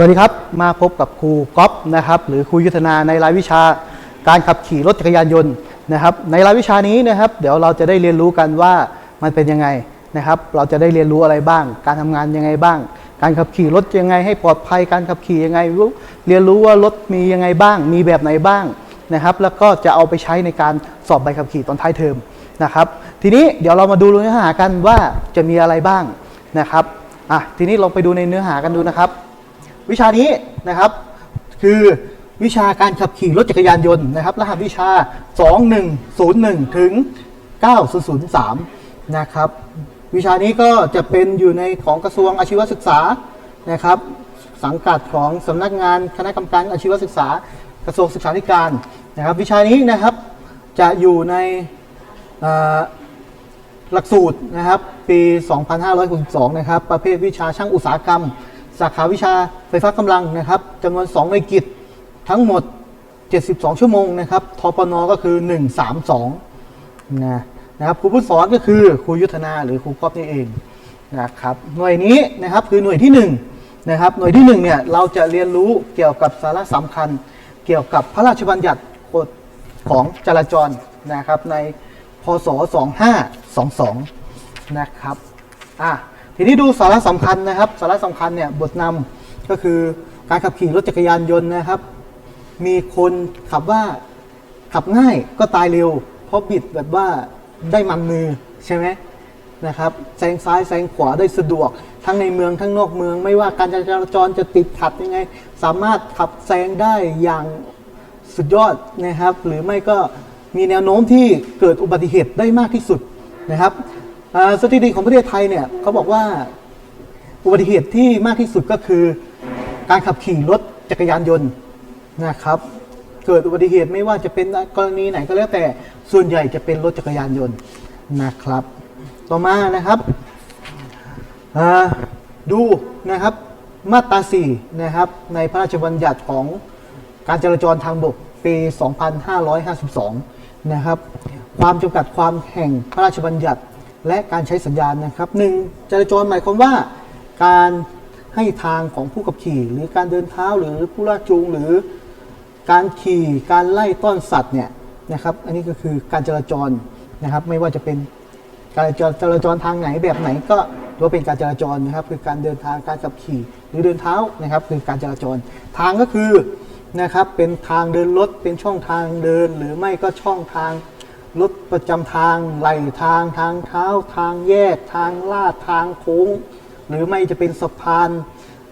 สวัสดีครับ มาพบกับครูก๊อฟนะครับหรือครูยุทธนาในรายวิชาการขับขี่รถจักรยานยนต์นะครับ ในรายวิชานี้นะครับ เดี๋ยวเราจะได้เรียนรู้กันว่ามันเป็นยังไงนะครับ เราจะได้เรียนรู้อะไรบ้าง การทำงานยังไงบ้าง การขับขี่รถยังไงให้ปลอดภัย การขับขี่ยังไงรู้เรียนรู้ว่ารถมียังไงบ้าง มีแบบไหนบ้างนะครับ แล้วก็จะเอาไปใช้ในการสอบใบขับขี่ตอนท้ายเทอมนะครับ ทีนี้เดี๋ยวเรามาดูเนื้อหากันว่าจะมีอะไรบ้างนะครับอะทีนี้ลองไปดูในเนื้อหากันดูนะครับ วิชานี้นะครับคือวิชาการขับขี่รถจักรยานยนต์นะครับ รหัสวิชา 2101 ถึง 9003 นะครับ วิชานี้ก็จะเป็นอยู่ในของกระทรวงอาชีวศึกษานะครับ สังกัดของสำนักงานคณะกรรมการอาชีวศึกษากระทรวงศึกษาธิการนะครับ วิชานี้นะครับจะอยู่ในหลักสูตรนะครับ ปี 2562 นะครับ ประเภทวิชาช่างอุตสาหกรรม สาขาวิชาไฟฟ้ากำลังนะครับจำนวน2ในกิจทั้งหมด 72 ชั่วโมงนะครับทปนก็คือ 132นะนะครับครูผู้สอนก็คือครูยุทธนาหรือครูก๊อฟนี่เองนะครับหน่วยนี้นะครับคือหน่วยที่1นะครับหน่วยที่1เนี่ยเราจะเรียนรู้เกี่ยวกับสาระสำคัญ เกี่ยวกับพระราชบัญญัติกฎของจราจรนะครับในพศ 2522 นะครับอะ ทีนี้ดูสาระสำคัญนะครับ สาระสำคัญเนี่ยบทนำก็คือการขับขี่รถจักรยานยนต์นะครับ มีคนขับว่าขับง่ายก็ตายเร็ว เพราะบิดแบบว่าได้มันมือใช่ไหมนะครับแซงซ้ายแซงขวาได้สะดวก ทั้งในเมืองทั้งนอกเมือง ไม่ว่าการจราจรจะติดขัดยังไง สามารถขับแซงได้อย่างสุดยอดนะครับ หรือไม่ก็มีแนวโน้มที่เกิดอุบัติเหตุได้มากที่สุดนะครับ สถิติของประเทศไทยเนี่ยเขาบอกว่าอุบัติเหตุที่มากที่สุดก็คือ การขับขี่รถจักรยานยนต์นะครับ เกิดอุบัติเหตุไม่ว่าจะเป็นกรณีไหนก็แล้วแต่ส่วนใหญ่จะเป็นรถจักรยานยนต์นะครับ ต่อมานะครับดูนะครับมาตรา4นะครับในพระราชบัญญัติของการจราจรทางบกปี 2552 นะครับ ความจำกัดความแห่งพระราชบัญญัติ และการใช้สัญญาณนะครับหนึ่งจราจรหมายความว่า การให้ทางของผู้ขับขี่ หรือการเดินเท้าหรือผู้ลากจูงหรือการขี่การไล่ต้อนสัตว์เนี่ยนะครับ อันนี้ก็คือการจราจรนะครับ ไม่ว่าจะเป็นการจราจรทางไหนแบบไหนก็ถือว่าเป็นการจราจรนะครับ คือการเดินทางการขับขี่หรือเดินเท้านะครับ คือการจราจรทางก็คือนะครับเป็นทางเดินรถเป็นช่องทางเดินหรือไม่ก็ช่องทาง รถประจำทางไหลทางทางเท้าทางแยกทางลาดทางโค้ง หรือไม่จะเป็นสะพาน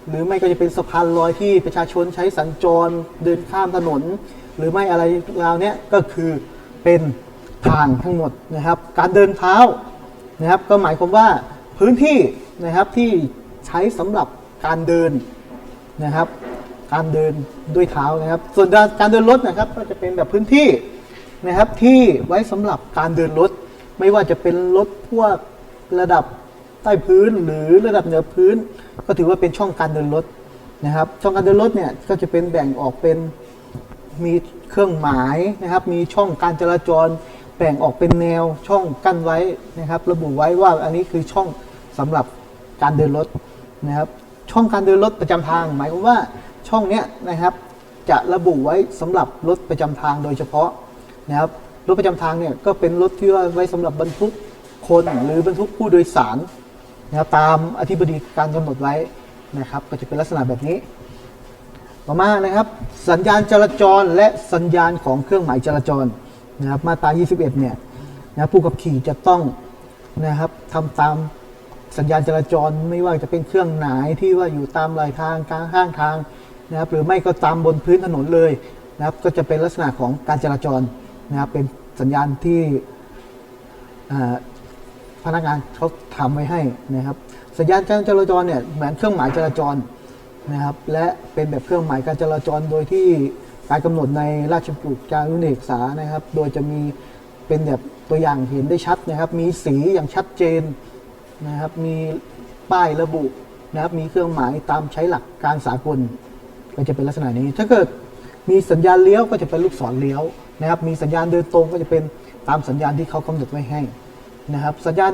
หรือไม่ก็จะเป็นสะพานลอยที่ประชาชนใช้สัญจรเดินข้ามถนน หรือไม่อะไรราวเนี้ยก็คือเป็นทางทั้งหมดนะครับ การเดินเท้านะครับ ก็หมายความว่าพื้นที่นะครับที่ใช้สำหรับการเดินนะครับ การเดินด้วยเท้านะครับ ส่วนการเดินรถนะครับ ก็จะเป็นแบบพื้นที่ นะครับที่ไว้สำหรับการเดินรถ ไม่ว่าจะเป็นรถพวกระดับใต้พื้นหรือระดับเหนือพื้น ก็ถือว่าเป็นช่องการเดินรถนะครับช่องการเดินรถเนี่ยก็จะเป็นแบ่งออกเป็นมีเครื่องหมายนะครับ มีช่องการจราจร แบ่งออกเป็นแนวช่องกั้นไว้นะครับ ระบุไว้ว่าอันนี้คือช่องสำหรับการเดินรถนะครับ ช่องการเดินรถประจำทาง หมายความว่าช่องเนี้ยนะครับ จะระบุไว้สำหรับรถประจำทางโดยเฉพาะ นะครับรถประจำทางเนี่ยก็เป็นรถที่ว่าไว้สำหรับบรรทุกคนหรือบรรทุกผู้โดยสารนะครับตามอธิบดีการกำหนดไว้นะครับ ก็จะเป็นลักษณะแบบนี้ ต่อมานะครับ สัญญาณจราจรและสัญญาณของเครื่องหมายจราจรนะครับมาตรา 21 เนี่ยนะผู้ขับขี่จะต้องนะครับทำตามสัญญาณจราจรไม่ว่าจะเป็นเครื่องหมายที่ว่าอยู่ตามไหลทางกลางข้างทางนะครับหรือไม่ก็ตามบนพื้นถนนเลยนะครับก็จะเป็นลักษณะของการจราจร นะครับเป็นสัญญาณที่พนักงานเขาทำไว้ให้นะครับ สัญญาณการจราจรเนี่ยเหมือนเครื่องหมายจราจรนะครับ และเป็นแบบเครื่องหมายการจราจรโดยที่การกำหนดในราชบุตรจารุเอกสารนะครับ โดยจะมีเป็นแบบตัวอย่างเห็นได้ชัดนะครับ มีสีอย่างชัดเจนนะครับ มีป้ายระบุนะครับ มีเครื่องหมายตามใช้หลักการสากลก็จะเป็นลักษณะนี้ ถ้าเกิด มีสัญญาณเลี้ยวก็จะเป็นลูกศรเลี้ยวนะครับ มีสัญญาณเดินตรงก็จะเป็นตามสัญญาณที่เขากำหนดไว้ให้นะครับ สัญญาณ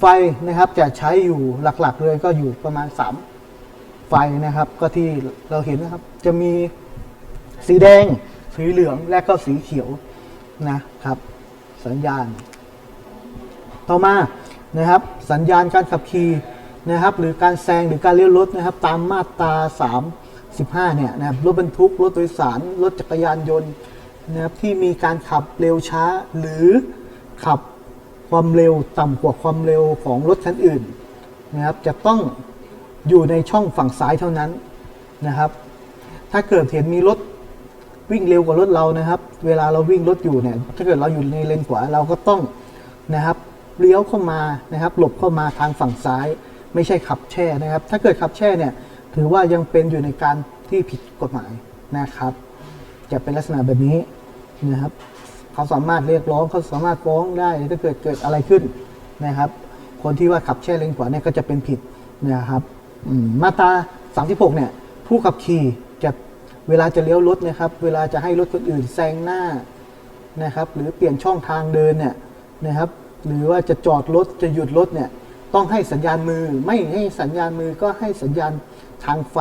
ไฟนะครับจะใช้อยู่หลักๆเลยก็อยู่ประมาณ 3 ไฟนะครับ ก็ที่เราเห็นนะครับ จะมีสีแดง สีเหลืองและก็สีเขียวนะครับ สัญญาณ ต่อมานะครับ สัญญาณการขับขี่นะครับ หรือการแซงหรือการเลี้ยวรถนะครับ ตามมาตรา 35เนี่ยนะครับรถบรรทุกรถโดยสารรถจักรยานยนต์นะครับที่มีการขับเร็วช้า หรือขับความเร็วต่ำกว่าความเร็วของรถคันอื่นนะครับจะต้องอยู่ในช่องฝั่งซ้ายเท่านั้นนะครับ ถ้าเกิดเห็นมีรถวิ่งเร็วกว่ารถเรานะครับ เวลาเราวิ่งรถอยู่เนี่ยถ้าเกิดเราอยู่ในเลนขวาเราก็ต้องนะครับเลี้ยวเข้ามานะครับ หลบเข้ามาทางฝั่งซ้าย ไม่ใช่ขับแช่นะครับ ถ้าเกิดขับแช่เนี่ย ถือว่ายังเป็นอยู่ในการที่ผิดกฎหมายนะครับ จะเป็นลักษณะแบบนี้นะครับ เขาสามารถเรียกร้องเขาสามารถฟ้องได้ถ้าเกิดเกิดอะไรขึ้นนะครับ คนที่ว่าขับแช่เลนขวาเนี่ยก็จะเป็นผิดนะครับมมาตรา36เนี่ยผู้ขับขี่จะเวลาจะเลี้ยวรถนะครับ เวลาจะให้รถคนอื่นแซงหน้านะครับ หรือเปลี่ยนช่องทางเดินเนี่ยนะครับ หรือว่าจะจอดรถจะหยุดรถเนี่ยต้องให้สัญญาณมือ ไม่ให้สัญญาณมือก็ให้สัญญาณ ทางไฟ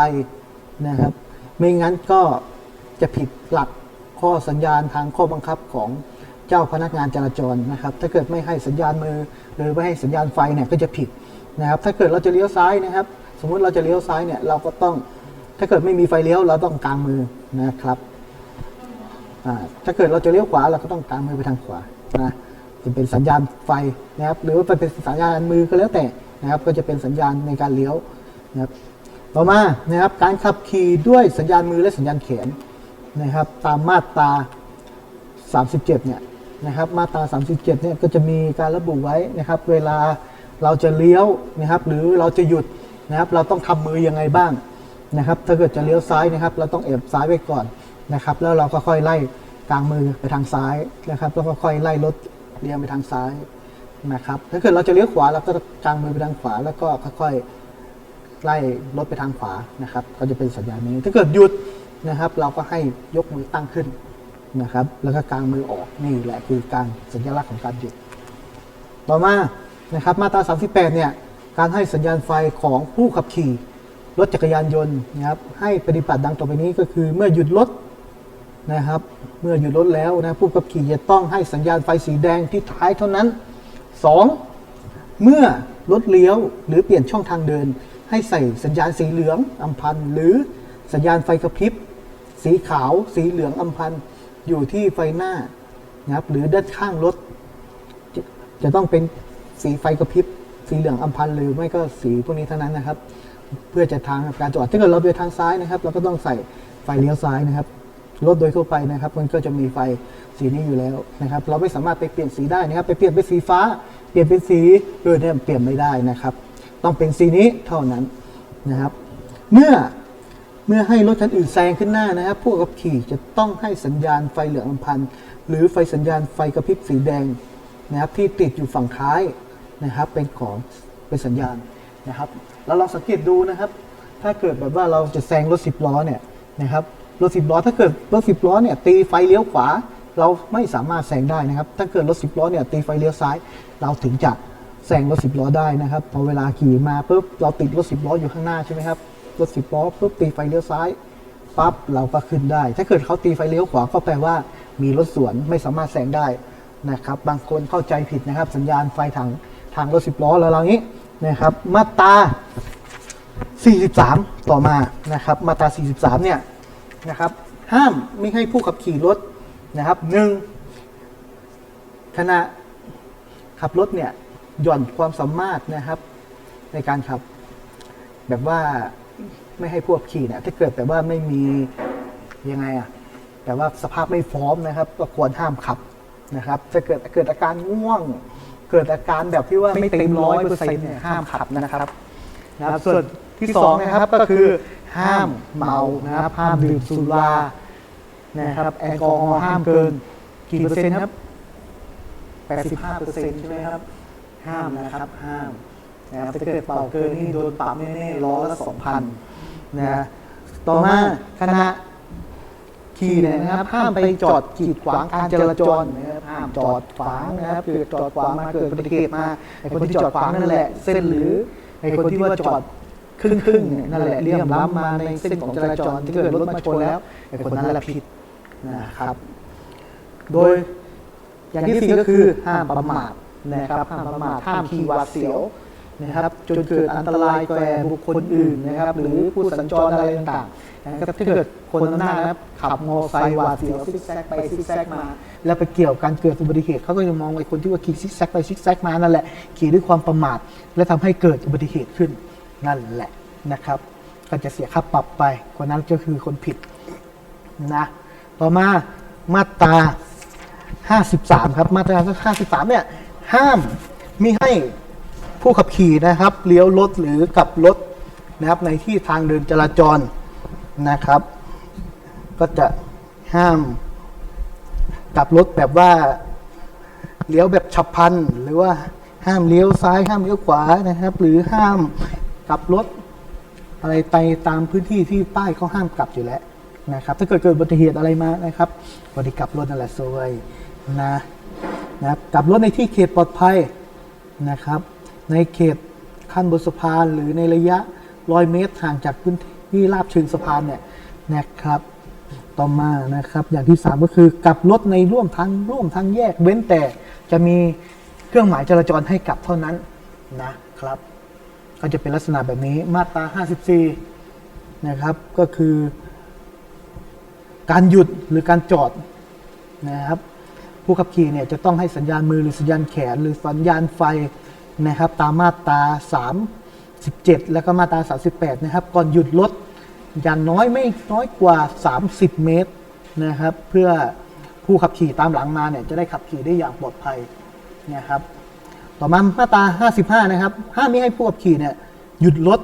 นะครับ ไม่งั้นก็จะผิดหลักข้อสัญญาณทางข้อบังคับของเจ้าพนักงานจราจรนะครับ ถ้าเกิดไม่ให้สัญญาณมือ หรือไม่ให้สัญญาณไฟเนี่ยก็จะผิดนะครับ ถ้าเกิดเราจะเลี้ยวซ้ายนะครับ สมมุติเราจะเลี้ยวซ้ายเนี่ยเราก็ต้องถ้าเกิดไม่มีไฟเลี้ยวเราต้องกางมือนะครับถ้าเกิดเราจะเลี้ยวขวาเราก็ต้องกางมือไปทางขวานะจะเป็นสัญญาณไฟนะครับ หรือว่าเป็นสัญญาณมือก็แล้วแต่นะครับ ก็จะเป็นสัญญาณในการเลี้ยวนะครับ ต่อมานะครับการขับขี่ด้วยสัญญาณมือและสัญญาณแขนนะครับ ตามมาตรา 37 เนี่ยนะครับ มาตรา 37 เนี่ยก็จะมีการระบุไว้นะครับ เวลาเราจะเลี้ยวนะครับ หรือเราจะหยุดนะครับ เราต้องทำมือยังไงบ้างนะครับ ถ้าเกิดจะเลี้ยวซ้ายนะครับ เราต้องเอบซ้ายไว้ก่อนนะครับ แล้วเราก็ค่อยไล่กลางมือไปทางซ้ายนะครับแล้วก็ค่อยไล่รถเลี้ยวไปทางซ้ายนะครับ ถ้าเกิดเราจะเลี้ยวขวาเราก็กลางมือไปทางขวาแล้วก็ค่อยๆ ไล่รถไปทางขวานะครับ ก็จะเป็นสัญญาณนี้ ถ้าเกิดหยุดนะครับ เราก็ให้ยกมือตั้งขึ้นนะครับ แล้วก็กางมือออกนี่แหละคือการสัญลักษณ์ของการหยุด ต่อมานะครับมาตรา 38 เนี่ยการให้สัญญาณไฟของผู้ขับขี่รถจักรยานยนต์นะครับให้ปฏิบัติดังต่อไปนี้ก็คือเมื่อหยุดรถนะครับเมื่อหยุดรถแล้วนะผู้ขับขี่จะต้องให้สัญญาณไฟสีแดงที่ท้ายเท่านั้น 2. เมื่อรถเลี้ยวหรือเปลี่ยนช่องทางเดิน ให้ใส่สัญญาณสีเหลืองอำพันธ์หรือสัญญาณไฟกระพริบ สีขาว สีเหลืองอำพันธ์อยู่ที่ไฟหน้านะครับหรือด้านข้างรถ จะจะต้องเป็นสีไฟกระพริบ สีเหลืองอำพันธ์หรือไม่ก็สีพวกนี้เท่านั้นนะครับ เพื่อจะทางการจอดถ้าเกิดเราไปทางซ้ายนะครับ เราก็ต้องใส่ไฟเลี้ยวซ้ายนะครับรถโดยทั่วไปนะครับ มันก็จะมีไฟสีนี้อยู่แล้วนะครับ เราไม่สามารถไปเปลี่ยนสีได้นะครับ ไปเปลี่ยนเป็นสีฟ้า เปลี่ยนเป็นสีเออเนี่ยเปลี่ยนไม่ได้นะครับ ต้องเป็นสีนี้เท่านั้นนะครับ เมื่อเมื่อให้รถคันอื่นแซงขึ้นหน้านะครับ ผู้ขับขี่จะต้องให้สัญญาณไฟเหลืองอำพันธ์หรือไฟสัญญาณไฟกระพริบสีแดงนะครับที่ติดอยู่ฝั่งท้ายนะครับ เป็นของเป็นสัญญาณนะครับ แล้วเราสังเกตดูนะครับ ถ้าเกิดแบบว่าเราจะแซงรถสิบล้อเนี่ยนะครับรถสิบล้อถ้าเกิดรถสิบล้อเนี่ยตีไฟเลี้ยวขวา เราไม่สามารถแซงได้นะครับ ถ้าเกิดรถสิบล้อเนี่ยตีไฟเลี้ยวซ้าย เราถึงจะ แซงรถสิบล้อได้นะครับ พอเวลาขี่มาปุ๊บเราติดรถสิบล้ออยู่ข้างหน้าใช่ไหมครับรถสิบล้อปุ๊บตีไฟเลี้ยวซ้ายปั๊บเราก็ขึ้นได้ ถ้าเกิดเขาตีไฟเลี้ยวขวาก็แปลว่ามีรถสวนไม่สามารถแซงได้นะครับ บางคนเข้าใจผิดนะครับ สัญญาณไฟทางทางรถสิบล้อแล้วเรานี้นะครับ มาตรา 43 ต่อมานะครับ มาตรา 43 เนี่ยนะครับห้ามไม่ให้ผู้ขับขี่รถนะครับหนึ่งขณะขับรถเนี่ย หย่อนความสามารถนะครับ ในการขับ แบบว่าไม่ให้ผู้ขับขี่เนี่ยถ้าเกิดแบบว่าไม่มียังไงอะแต่ว่าสภาพไม่พร้อมนะครับ ก็ควรห้ามขับนะครับถ้าเกิดเกิดอาการง่วง เกิดอาการแบบที่ว่าไม่เต็มร้อยเปอร์เซ็นต์เนี่ยห้ามขับนะครับนะครับส่วนที่สองนะครับก็คือห้ามเมานะครับห้ามดื่มสุรานะครับแอลกอฮอล์ห้ามเกินกี่เปอร์เซ็นต์ครับ85เปอร์เซ็นต์ใช่ไหมครับ ห้ามนะครับ ห้ามนะครับถ้าเกิดเป่าเกินนี่โดนปรับแน่ๆล้อละ2,000นะต่อมาขณะขี่เนี่ยนะครับห้ามไปจอดกีดขวางการจราจรนะครับห้ามจอดขวางนะครับเกิดจอดขวางมาเกิดอุบัติเหตุมาไอ้คนที่จอดขวางนั่นแหละ เส้นหรือไอ้คนที่ว่าจอดครึ่งครึ่งๆนั่นแหละเลี่ยมล้ำมาในเส้นของจราจรที่เกิดรถมาชนแล้วไอ้คนนั้นแหละผิดนะครับ โดยอย่างที่สี่ก็คือห้ามประมาท นะครับห้ามประมาทห้ามขี่หวาดเสียวนะครับจนเกิดอันตรายแก่บุคคลอื่นนะครับ หรือผู้สัญจรอะไรต่างๆนะครับถ้าเกิดคนหน้านะครับขับมอเตอร์ไซค์หวาดเสียวซิกแซกไปซิกแซกมา แล้วไปเกี่ยวกันเกิดอุบัติเหตุเขาก็จะมองไอ้คนที่ว่าขี่ซิกแซกไปซิกแซกมานั่นแหละขี่ด้วยความประมาท และทำให้เกิดอุบัติเหตุขึ้นนั่นแหละนะครับ ก็จะเสียค่าปรับไปคนนั้นก็คือคนผิดนะต่อมามาตรา 53 ครับมาตรา 53 เนี่ย ห้ามมิให้ผู้ขับขี่นะครับเลี้ยวรถหรือกลับรถนะครับในที่ทางเดินจราจรนะครับ ก็จะห้ามกลับรถแบบว่าเลี้ยวแบบฉับพลันหรือว่าห้ามเลี้ยวซ้ายห้ามเลี้ยวขวานะครับ หรือห้ามกลับรถอะไรไปตามพื้นที่ที่ป้ายเขาห้ามกลับอยู่แล้วนะครับ ถ้าเกิดเกิดอุบัติเหตุอะไรมานะครับบริกลับรถนั่นแหละซวยนะ นะครับกลับรถในที่เขตปลอดภัยนะครับ ในเขตขั้นบนสะพานหรือในระยะร้อยเมตรห่างจากพื้นที่ราบเชิงสะพานเนี่ยนะครับต่อมานะครับ อย่างที่ 3 ก็คือกลับรถในร่วมทางร่วมทางแยก เว้นแต่จะมีเครื่องหมายจราจรให้กลับเท่านั้นนะครับ ก็จะเป็นลักษณะแบบนี้มาตรา 54 นะครับ ก็คือ การหยุดหรือการจอดนะครับ ผู้ขับขี่เนี่ยจะต้องให้สัญญาณมือหรือสัญญาณแขน หรือสัญญาณไฟนะครับตามมาตรา 37 แล้วก็มาตรา 38 นะครับ ก่อนหยุดรถอย่างน้อยไม่น้อยกว่า 30 เมตรนะครับ เพื่อผู้ขับขี่ตามหลังมาเนี่ยจะได้ขับขี่ได้อย่างปลอดภัยนะครับ ต่อมามาตรา 55 นะครับห้ามไม่ให้ผู้ขับขี่เนี่ยหยุดรถ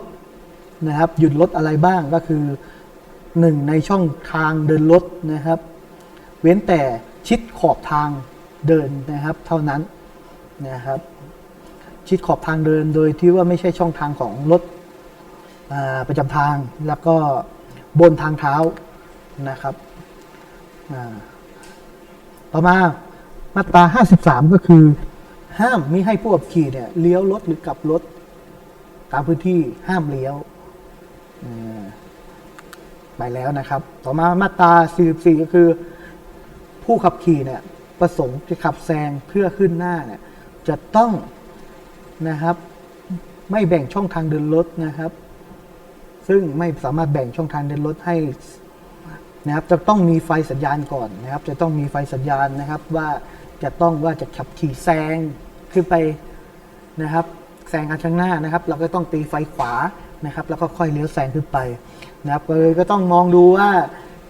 นะครับ หยุดรถอะไรบ้างก็คือหนึ่งในช่องทางเดินรถนะครับ เว้นแต่ ชิดขอบทางเดินนะครับ เท่านั้นนะครับ ชิดขอบทางเดินโดยที่ว่าไม่ใช่ช่องทางของรถประจำทางแล้วก็บนทางเท้านะครับต่อมามาตรา 53 ก็คือ ห้ามมิให้ผู้ขับขี่เนี่ยเลี้ยวรถหรือกลับรถตามพื้นที่ห้ามเลี้ยวไปแล้วนะครับ ต่อมามาตรา 44 ก็คือ ผู้ขับขี่เนี่ยประสงค์จะขับแซงเพื่อขึ้นหน้าเนี่ยจะต้องนะครับไม่แบ่งช่องทางเดินรถนะครับ ซึ่งไม่สามารถแบ่งช่องทางเดินรถให้นะครับจะต้องมีไฟสัญญาณก่อนนะครับ จะต้องมีไฟสัญญาณนะครับว่าจะต้องว่าจะขับขี่แซงขึ้นไปนะครับแซงคันข้างหน้านะครับ เราก็ต้องตีไฟขวานะครับ แล้วก็ค่อยเลี้ยวแซงขึ้นไปนะครับก็เลยก็ต้องมองดูว่า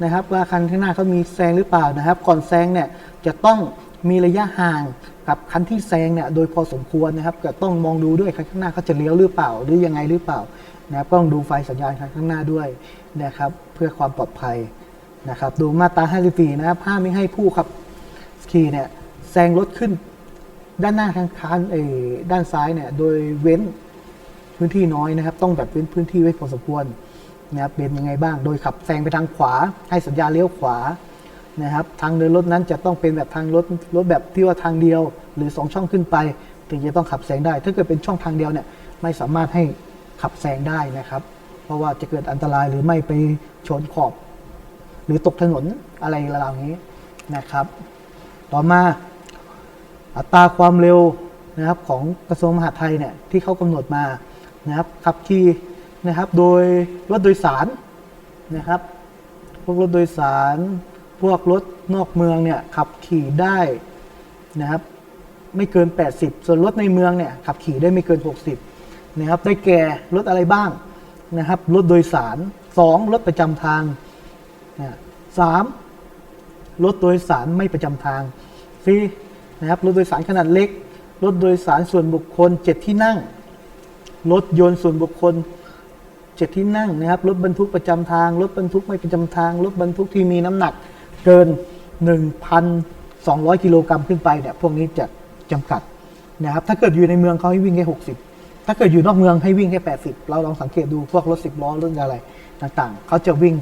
นะครับ ว่าคันข้างหน้าเขามีแซงหรือเปล่านะครับ ก่อนแซงเนี่ยจะต้องมีระยะห่างกับคันที่แซงเนี่ยโดยพอสมควรนะครับก็ต้องมองดูด้วยคันข้างหน้าเขาจะเลี้ยวหรือเปล่าหรือยังไงหรือเปล่านะครับก็ต้องดูไฟสัญญาณคันข้างหน้าด้วยนะครับ เพื่อความปลอดภัยนะครับ ดูมาตรา 54 นะครับห้ามไม่ให้ผู้ขับขี่เนี่ยแซงรถขึ้น ด้านหน้าทางคานเอด้านซ้ายเนี่ยโดยเว้นพื้นที่น้อยนะครับ ต้องแบบเว้นพื้นที่ไว้พอสมควร นะครับเป็นยังไงบ้าง โดยขับแซงไปทางขวา ให้สัญญาเลี้ยวขวานะครับ ทางเดินรถนั้นจะต้องเป็นแบบทางรถรถแบบที่ว่าทางเดียว หรือสองช่องขึ้นไป ถึงจะต้องขับแซงได้ ถ้าเกิดเป็นช่องทางเดียวเนี่ยไม่สามารถให้ขับแซงได้นะครับ เพราะว่าจะเกิดอันตรายหรือไม่ไปชนขอบ หรือตกถนนอะไรราวนี้นะครับ ต่อมาอัตราความเร็วนะครับของกระทรวงมหาดไทยเนี่ยที่เขากำหนดมานะครับขับขี่ นะครับ โดยรถโดยสารนะครับ พวกรถโดยสาร พวกรถนอกเมืองเนี่ยขับขี่ได้นะครับ ไม่เกิน 80 ส่วนรถในเมืองเนี่ยขับขี่ได้ไม่เกิน 60 นะครับ ได้แก่รถอะไรบ้างนะครับ รถโดยสาร 2 รถประจำทางนะสามรถโดยสารไม่ประจำทางสี่นะครับ รถโดยสารขนาดเล็ก รถโดยสารส่วนบุคคลเจ็ดที่นั่ง รถยนต์ส่วนบุคคล เจ็ดที่นั่งนะครับรถบรรทุกประจำทางรถบรรทุกไม่ประจำทางรถบรรทุกที่มีน้ำหนักเกิน 1,200 กิโลกรัมขึ้นไปเนี่ยพวกนี้จะจำกัดนะครับถ้าเกิดอยู่ในเมืองเขาให้วิ่งแค่60 ถ้าเกิดอยู่นอกเมืองให้วิ่งแค่ 80 เราลองสังเกตดูพวกรถ10ล้อรถอะไรต่างๆเขาจะวิ่ง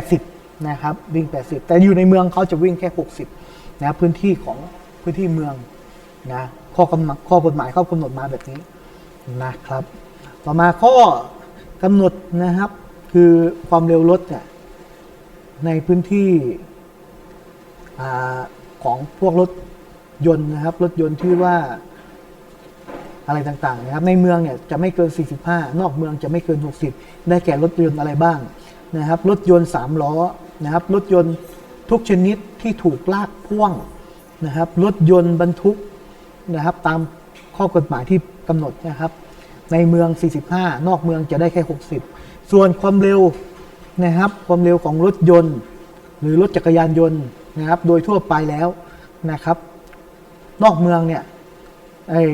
80 นะครับวิ่ง 80 แต่อยู่ในเมืองเขาจะวิ่งแค่ 60 นะครับพื้นที่ของพื้นที่เมืองนะข้อกำหนดข้อกฎหมายเขากำหนดมาแบบนี้นะครับ ต่อมาข้อ กำหนดนะครับ คือความเร็วรถเนี่ยในพื้นที่อของพวกรถยนต์นะครับ รถยนต์ที่ว่าอะไรต่างๆนะครับ ในเมืองเนี่ยจะไม่เกิน 45 นอกเมืองจะไม่เกิน 60 ได้แก่รถยนต์อะไรบ้างนะครับ รถยนต์ 3 ล้อนะครับ รถยนต์ทุกชนิดที่ถูกลากพ่วงนะครับ รถยนต์บรรทุกนะครับ ตามข้อกฎหมายที่กำหนดนะครับ ในเมือง 45 นอกเมืองจะได้แค่ 60 ส่วนความเร็วนะครับ ความเร็วของรถยนต์ หรือรถจักรยานยนต์นะครับ โดยทั่วไปแล้วนะครับ นอกเมืองเนี่ย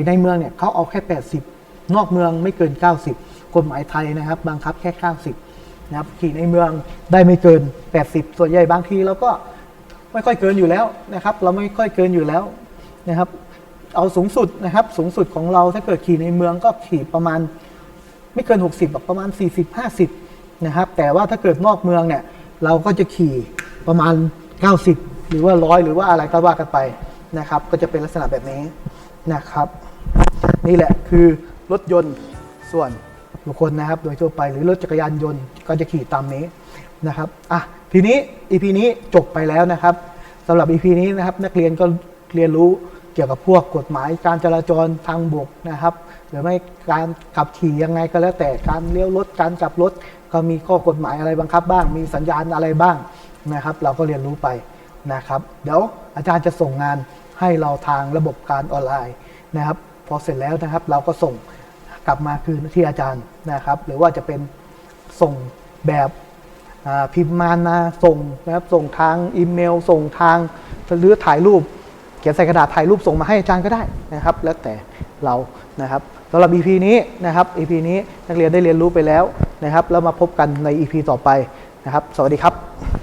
ในเมืองเนี่ยเขาเอาแค่ 80 นอกเมืองไม่เกิน 90 กฎหมายไทยนะครับ บังคับแค่ 90 นะครับ ขี่ในเมืองได้ไม่เกิน 80 ส่วนใหญ่บางทีเราก็ไม่ค่อยเกินอยู่แล้วนะครับ เราไม่ค่อยเกินอยู่แล้วนะครับ เอาสูงสุดนะครับ สูงสุดของเราถ้าเกิดขี่ในเมืองก็ขี่ประมาณไม่เกิน 60แบบประมาณ 40 50 นะครับ แต่ว่าถ้าเกิดนอกเมืองเนี่ย เราก็จะขี่ประมาณ 90 หรือว่าร้อยหรือว่าอะไรก็ว่ากันไปนะครับ ก็จะเป็นลักษณะแบบนี้นะครับ นี่แหละคือรถยนต์ส่วนบุคคลนะครับ โดยทั่วไปหรือรถจักรยานยนต์ก็จะขี่ตามนี้นะครับอะทีนี้ EP นี้จบไปแล้วนะครับสำหรับ EP นี้นะครับ นักเรียนก็เรียนรู้ เกี่ยวกับพวกกฎหมายการจราจรทางบกนะครับ หรือไม่การขับขี่ยังไงก็แล้วแต่การเลี้ยวรถการกลับรถก็มีข้อกฎหมายอะไรบังคับบ้าง มีสัญญาณอะไรบ้างนะครับ เราก็เรียนรู้ไปนะครับ เดี๋ยวอาจารย์จะส่งงานให้เราทางระบบการออนไลน์นะครับ พอเสร็จแล้วนะครับ เราก็ส่งกลับมาคืนที่อาจารย์นะครับ หรือว่าจะเป็นส่งแบบพิมพ์มานาส่งนะครับส่งทางอีเมล ส่งทางหรือถ่ายรูป เขียนใส่กระดาษถ่ายรูปส่งมาให้อาจารย์ก็ได้นะครับ แล้วแต่เรานะครับสำหรับ EP นี้นะครับ EP นี้นักเรียนได้เรียนรู้ไปแล้วนะครับ แล้วมาพบกันใน EP ต่อไปนะครับ สวัสดีครับ